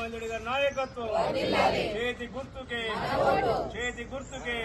చింతమంజుడి గారి నాయకత్వం చేతి గుర్తుకే చేతి గుర్తుకే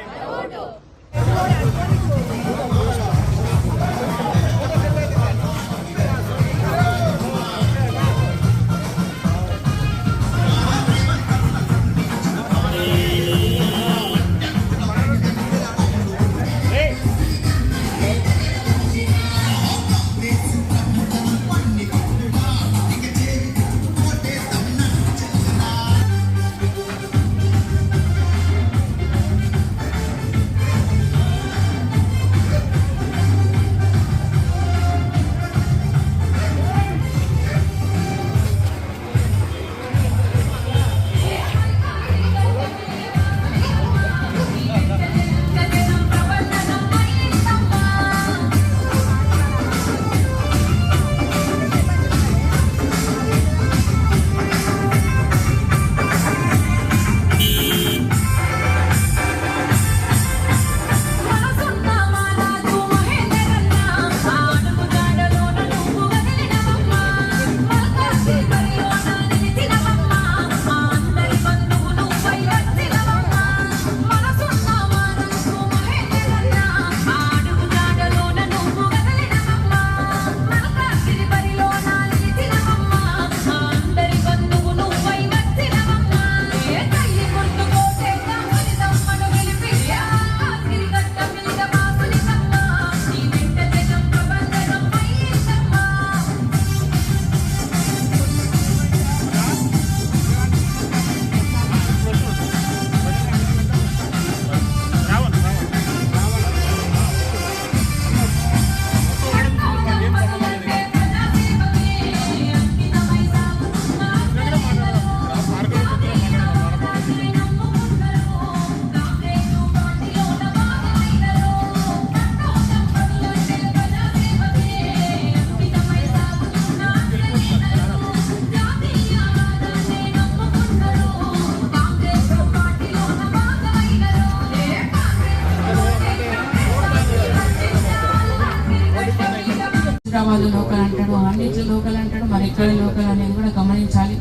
హైదరాబాద్ లోకల్ అంటాడు అన్నింటి లోకల్ అంటాడు మరి ఎక్కడ లోకల్ అనేది కూడా గమనించాలి.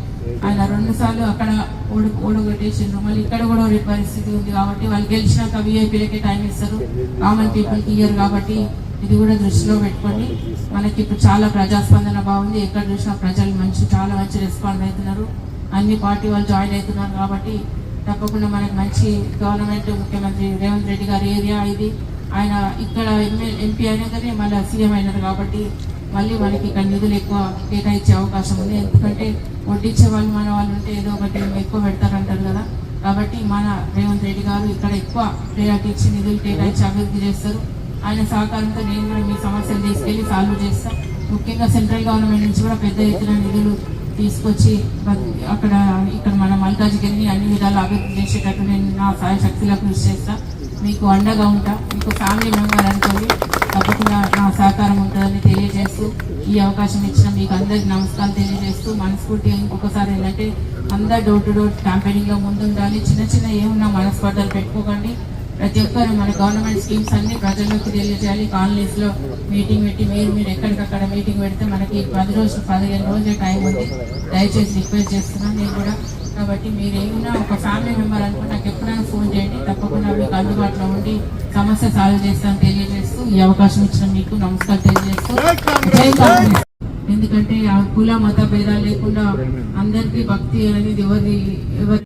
ఆయన రెండు సార్లు అక్కడ ఓడి ఓడగొట్టేసిండ్రు. మళ్ళీ ఇక్కడ కూడా ఓడే పరిస్థితి ఉంది కాబట్టి వాళ్ళు గెలిచినాక వీఐపీలకే టైం ఇస్తారు. కామన్ పీపుల్కి ఇయ్యరు కాబట్టి ఇది కూడా దృష్టిలో పెట్టుకోండి మనకి ఇప్పుడు చాలా ప్రజాస్పందన బాగుంది. ఎక్కడ చూసినా ప్రజలు మంచి చాలా మంచి రెస్పాండ్ అవుతున్నారు. అన్ని పార్టీ వాళ్ళు జాయిన్ అవుతున్నారు కాబట్టి తప్పకుండా మనకి మంచి గవర్నమెంట్ ముఖ్యమంత్రి రేవంత్ రెడ్డి గారి ఏరియా ఇది. ఆయన ఇక్కడ ఎమ్మెల్యే ఎంపీ అయినాకనే మళ్ళీ సీఎం అయినారు కాబట్టి మళ్ళీ మనకి ఇక్కడ నిధులు ఎక్కువ కేటాయించే అవకాశం ఉంది. ఎందుకంటే వడ్డించే వాళ్ళు మన వాళ్ళు ఉంటే ఏదో ఒకటి ఎక్కువ పెడతారంటారు కదా. కాబట్టి మన రేవంత్ రెడ్డి గారు ఇక్కడ ఎక్కువ ప్రయారిటీ ఇచ్చి నిధులు కేటాయించి అభివృద్ధి చేస్తారు. ఆయన సహకారంతో నేను కూడా మీ సమస్యలు తీసుకెళ్ళి సాల్వ్ చేస్తాను ముఖ్యంగా సెంట్రల్ గవర్నమెంట్ నుంచి కూడా పెద్ద ఎత్తున నిధులు తీసుకొచ్చి అక్కడ ఇక్కడ మన మల్కాజ్గిరిని అన్ని విధాలు అభివృద్ధి చేసేటట్టు నేను నా సాయ శక్తిలో కృషి చేస్తా. మీకు అండగా ఉంటా. మీకు ఫ్యామిలీ మెంబర్ అనుకోండి తప్పకుండా నా సహకారం ఉంటుందని తెలియజేస్తూ ఈ అవకాశం ఇచ్చిన మీకు అందరికి నమస్కారం తెలియజేస్తూ మనస్ఫూర్తిగా ఇంకొకసారి ఏంటంటే అందరు డోర్ టు డోర్ క్యాంపెయినింగ్లో ముందుండాలి. చిన్న చిన్న ఏమున్నా మనస్పర్ధలు పెట్టుకోకండి. ప్రతి ఒక్కరు మన గవర్నమెంట్ స్కీమ్స్ అన్ని ప్రజల్లోకి తెలియజేయాలి. కాలనీస్లో మీటింగ్ పెట్టి మీరు మీరు ఎక్కడికక్కడ మీటింగ్ పెడితే మనకి పది రోజులు పదిహేను రోజుల టైం ఉంది. దయచేసి రిక్వెస్ట్ చేస్తున్నాను నేను కూడా. కాబట్టి మీరు ఏమైనా ఒక ఫ్యామిలీ మెంబర్ అనుకుంటే నాకు ఎప్పుడైనా ఫోన్ చేయండి. తప్పకుండా మీకు అందుబాటులో ఉండి సమస్య సాల్వ్ చేస్తాను తెలియజేస్తూ ఈ అవకాశం ఇచ్చిన మీకు నమస్కారం తెలియజేస్తూ ఎందుకంటే ఆ కుల మత భేదాలు లేకుండా అందరికీ భక్తి అనేది ఎవరి ఎవరి